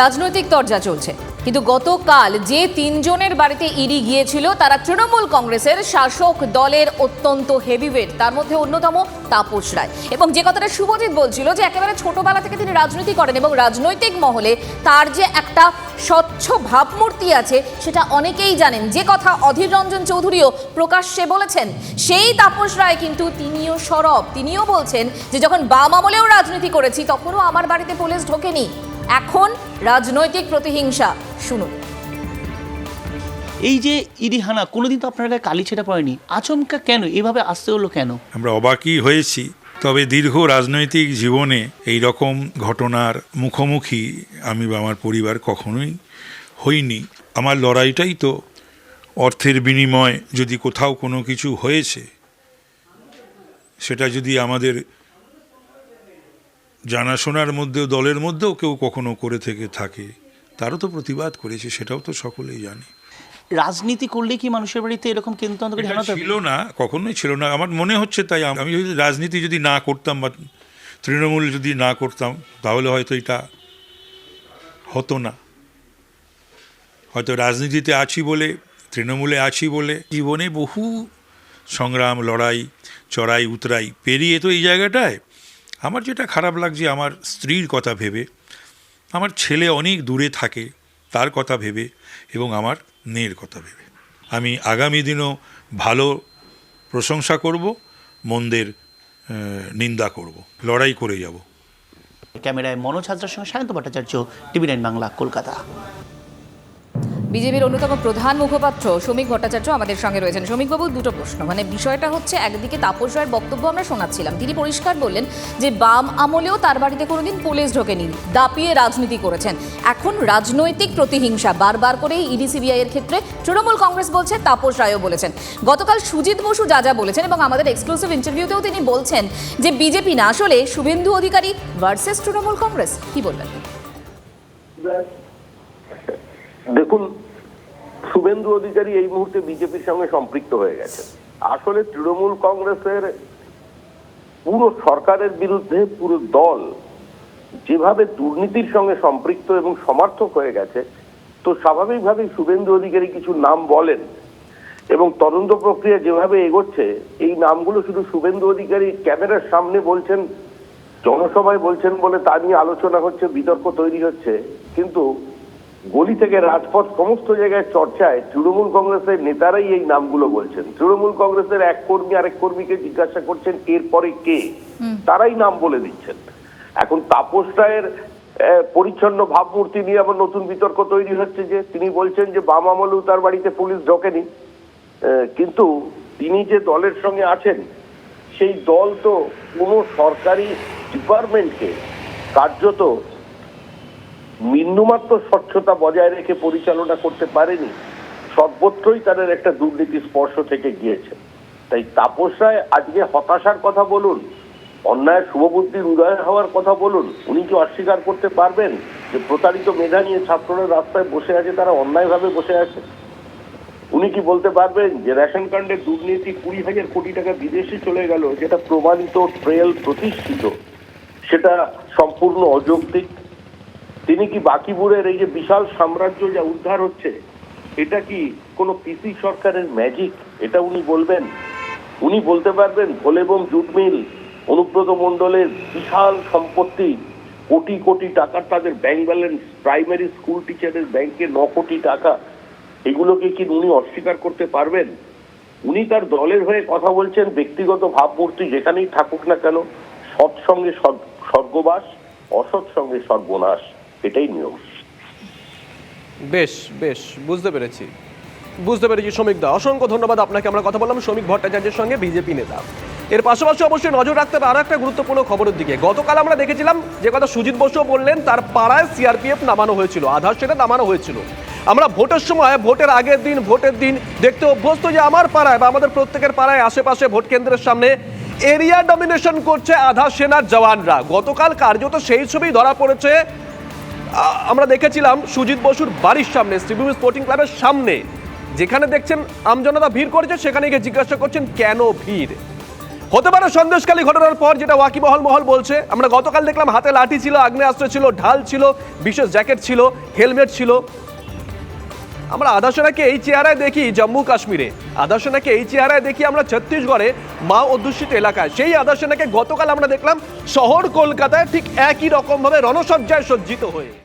রাজনৈতিক তরজা চলছে। কিন্তু গতকাল যে তিনজনের বাড়িতে ইডি গিয়েছিল, তারা তৃণমূল কংগ্রেসের শাসক দলের অত্যন্ত হেভিওয়েট তার মধ্যে অন্যতম তাপস রায়। এবং যে কথাটা শুভজিৎ বলছিল যে একেবারে ছোটবেলা থেকে তিনি রাজনীতি করেন এবং রাজনৈতিক মহলে তার যে একটা স্বচ্ছ ভাবমূর্তি আছে, সেটা অনেকেই জানেন। যে কথা অধীর রঞ্জন চৌধুরীও প্রকাশ্যে বলেছেন, সেই তাপস রায় কিন্তু তিনিও সরব। তিনিও বলছেন যে যখন বাম আমলেও রাজনীতি করেছি, তখনও আমার বাড়িতে পুলিশ ঢোকেনি। এখন রাজনৈতিক প্রতিহিংসা। শুনুন। এই যে ইরিহানা কোনোদিন তো আপনার গায়ে কালি ছেটা পড়েনি। আচমকা কেন? এভাবে আসতে হলো কেন? আমরা অবাকই হয়েছি তবে দীর্ঘ রাজনৈতিক জীবনে এই রকম ঘটনার মুখোমুখি আমি বা আমার পরিবার কখনোই হইনি। আমার লড়াইটাই তো অর্থের বিনিময় যদি কোথাও কোনো কিছু হয়েছে সেটা যদি আমাদের জানাশোনার মধ্যেও দলের মধ্যেও কেউ কখনো করে থেকে থাকে। তারও তো প্রতিবাদ করেছে সেটাও তো সকলেই জানে। রাজনীতি করলে কি মানুষের বাড়িতে এরকম কেন্দ্র ছিল না কখনোই ছিল না। আমার মনে হচ্ছে তাই আমি যদি রাজনীতি যদি না করতাম বা তৃণমূল যদি না করতাম তাহলে হয়তো এটা হতো না। হয়তো রাজনীতিতে আছি বলে তৃণমূলে আছি বলে জীবনে বহু সংগ্রাম লড়াই চড়াই উতরাই পেরিয়ে তো এই জায়গাটায়। আমার যেটা খারাপ লাগছে, আমার স্ত্রীর কথা ভেবে, আমার ছেলে অনেক দূরে থাকে, তার কথা ভেবে এবং আমার মেয়ের কথা ভেবে। আমি আগামী দিনও ভালো প্রশংসা করব, মন্দের নিন্দা করব, লড়াই করে যাব। ক্যামেরায় মনোজ হাজরার সঙ্গে সায়ন্ত ভট্টাচার্য, টিভি নাইন বাংলা, কলকাতা। বিজেপির অন্যতম প্রধান মুখপাত্র শ্রমিক ভট্টাচার্য আমাদের সঙ্গে রয়েছেন। শ্রমিকবাবু দুটো প্রশ্ন। মানে বিষয়টা হচ্ছে, একদিকে তাপস রায়ের বক্তব্য আমরা শোনাচ্ছিলাম। তিনি পরিষ্কার বললেন যে, বাম আমলেও তার বাড়িতে কোনোদিন পুলিশ ঢোকেনি, দাপিয়ে রাজনীতি করেছেন। এখন রাজনৈতিক প্রতিহিংসা, বারবার করেই ইডি, সিবিআই এর ক্ষেত্রে তৃণমূল কংগ্রেস বলছে, তাপস রায়ও বলেছেন। গতকাল সুজিত বসু যা যা বলেছেন এবং আমাদের এক্সক্লুসিভ ইন্টারভিউতেও তিনি বলছেন যে, বিজেপি না আসলে শুভেন্দু অধিকারী ভার্সেস তৃণমূল কংগ্রেস। কি বলবেন? দেখুন, শুভেন্দু অধিকারী এই মুহূর্তে বিজেপির সঙ্গে সম্পৃক্ত হয়ে গেছে। আসলে তৃণমূল কংগ্রেসের পুরো সরকারের বিরুদ্ধে পুরো দল যেভাবে দুর্নীতির সঙ্গে সম্পৃক্ত এবং সমর্থক হয়ে গেছে, তো স্বাভাবিকভাবেই শুভেন্দু অধিকারী কিছু নাম বলেন এবং তদন্ত প্রক্রিয়া যেভাবে এগোচ্ছে, এই নামগুলো শুধু শুভেন্দু অধিকারী ক্যামেরার সামনে বলছেন, জনসভায় বলছেন বলে তা নিয়ে আলোচনা হচ্ছে, বিতর্ক তৈরি হচ্ছে। কিন্তু গলি থেকে রাজপথ সমস্ত জায়গায় চর্চায় তৃণমূল কংগ্রেসের নেতারাই এই নামগুলো বলছেন। তৃণমূল কংগ্রেসের এক কর্মী আরেক কর্মীকে জিজ্ঞাসা করছেন এরপরে কে? তারাই নাম বলে দিচ্ছেন। এখন তাপস রায়ের পরিচ্ছন্ন ভাবমূর্তি নিয়ে আবার নতুন বিতর্ক তৈরি হচ্ছে যে তিনি বলছেন যে বাম আমলেও তার বাড়িতে পুলিশ ঢোকেনি। কিন্তু তিনি যে দলের সঙ্গে আছেন সেই দল তো কোনো সরকারি ডিপার্টমেন্টকে কার্যত বিন্দুমাত্র স্বচ্ছতা বজায় রেখে পরিচালনা করতে পারেনি, সর্বত্রই তাদের একটা দুর্নীতি স্পর্শ থেকে গিয়েছে। তাই তাপস রায় আজকে হতাশার কথা বলুন, অন্যায় শুভবুদ্ধির উদয় হওয়ার কথা বলুন, উনি কি অস্বীকার করতে পারবেন যে প্রতারিত মেধা নিয়ে ছাত্ররা রাস্তায় বসে আছে, তারা অন্যায়ভাবে বসে আছে? উনি কি বলতে পারবেন যে রেশন কার্ডের দুর্নীতি কুড়ি হাজার কোটি টাকা বিদেশে চলে গেল, যেটা প্রমাণিত ট্রেল প্রতিষ্ঠিত, সেটা সম্পূর্ণ অযৌক্তিক? তিনি কি বাকিপুরের এই যে বিশাল সাম্রাজ্য যা উদ্ধার হচ্ছে, এটা কি কোনো পিসি সরকারের ম্যাজিক এটা উনি বলবেন? উনি বলতে পারবেন ভোলেবম জুট মিল, অনুব্রত মণ্ডলের বিশাল সম্পত্তি, কোটি কোটি টাকার তাদের ব্যাংক ব্যালেন্স প্রাইমারি স্কুল টিচারের ব্যাংকে ন কোটি টাকা। এগুলোকে কি উনি অস্বীকার করতে পারবেন? উনি তার দলের হয়ে কথা বলছেন, ব্যক্তিগত ভাবমূর্তি যেখানেই থাকুক না কেন, সৎসঙ্গে সৎ- স্বর্গবাস অসৎ সঙ্গে সর্বনাশ এটাই নিয়ম। বেশ বেশ, বুঝতে পেরেছি। বুঝতে পেরেছি শ্রমিক দা অসংখ্য ধন্যবাদ আপনাকে। আমরা কথা বললাম শ্রমিক ভট্টাচার্যের সঙ্গে বিজেপি নেতা। এর পাশাপাশি অবশ্যই নজর রাখতে হবে আরও একটা গুরুত্বপূর্ণ খবরের দিকে। গতকাল আমরা দেখেছিলাম যে কথা সুজিত বসু বললেন, তার পাড়ায় সিআরপিএফ নামানো হয়েছিল, আধার সেটা নামানো হয়েছিল। আমরা ভোটের সময়, ভোটের আগের দিন, ভোটের দিন দেখতে অভ্যস্ত যে আমার পাড়ায় বা আমাদের প্রত্যেকের পাড়ায় আশেপাশে ভোট কেন্দ্রের সামনে এরিয়া ডমিনেশন করছে আধার সেনার জওয়ানরা। গতকাল কার্যত সেই ছবি ধরা পড়েছে আমরা দেখেছিলাম সুজিত বসুর বাড়ির সামনে শ্রীভূমি স্পোর্টিং ক্লাবের সামনে। যেখানে দেখছেন, আমজনতা ভিড় করেছে, সেখানে গিয়ে জিজ্ঞাসা করছেন, কেন ভিড়? হতে পারে সন্দেশকালী ঘটনার পর যেটা ওয়াকিবহল মহল বলছে, আমরা গতকাল দেখলাম হাতে লাঠি ছিল, আগ্নেয়াস্ত্র ছিল, ঢাল ছিল, বিশেষ জ্যাকেট ছিল, হেলমেট ছিল। আমরা আদাসনাকে এই চেহারায় দেখি জম্মু কাশ্মীরে। আদাসনাকে এই চেহারায় দেখি আমরা ছত্তিশগড়ে, মা অধ্যুষিত এলাকায়। সেই আদাসনাকে গতকাল আমরা দেখলাম, শহর কলকাতায় ঠিক একই রকমভাবে রণসজ্জায় সজ্জিত হয়ে।